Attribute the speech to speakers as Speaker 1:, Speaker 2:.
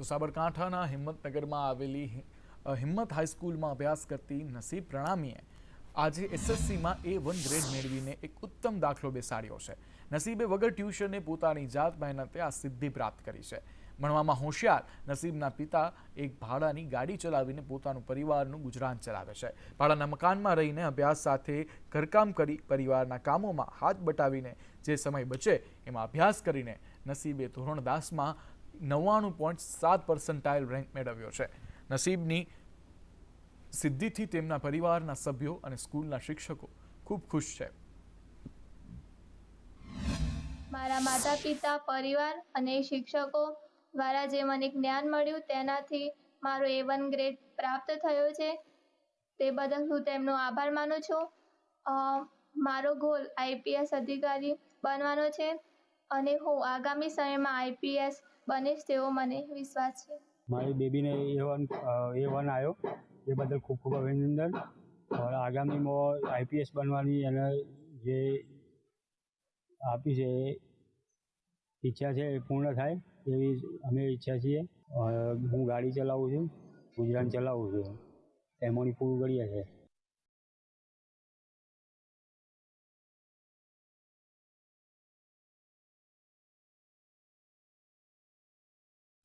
Speaker 1: તો સાબરકાંઠાના હિંમતનગરમાં આવેલી હિંમત હાઈસ્કૂલમાં અભ્યાસ કરતી નસીબ પ્રણામીએ આજે એસએસસીમાં એ વન ગ્રેડ મેળવીને એક ઉત્તમ દાખલો બેસાડ્યો છે. નસીબે વગર ટ્યુશને પોતાની જાત મહેનતે આ સિદ્ધિ પ્રાપ્ત કરી છે. ભણવામાં હોશિયાર, નસીબના પિતા એક ભાડાની ગાડી ચલાવીને પોતાનું પરિવારનું ગુજરાન ચલાવે છે. ભાડાના મકાનમાં રહીને અભ્યાસ સાથે ઘરકામ કરી પરિવારના કામોમાં હાથ બટાવીને જે સમય બચે એમાં અભ્યાસ કરીને નસીબે ધોરણ દસમાં નવ્વાણું પોઈન્ટ સાત પર્સન્ટાઇલ રેન્ક મેળવ્યો છે. નસીબની સિદ્ધિથી તેમના પરિવારના સભ્યો અને સ્કૂલના શિક્ષકો ખૂબ ખુશ છે.
Speaker 2: મારા માતા પિતા પરિવાર અને શિક્ષકો દ્વારા જે મને જ્ઞાન મળ્યું તેનાથી મારો એ વન ગ્રેડ પ્રાપ્ત થયો છે. તે બદલ હું તેમનો આભાર માનું છું. મારો ગોલ આઈપીએસ અધિકારી બનવાનો છે અને હું આગામી સમયમાં આઈપીએસ બનીશ તેવો મને વિશ્વાસ છે.
Speaker 3: મારી બેબીને એ વન એ વન આવ્યો એ બદલ ખૂબ ખૂબ અભિનંદન. આગામીમાં આઈપીએસ બનવાની અને જે આપી છે એ ઈચ્છા છે એ પૂર્ણ થાય એવી અમે ઈચ્છા છીએ. હું ગાડી ચલાવું છું, ગુજરાન ચલાવું છું. એમોની પૂરું કરીએ છે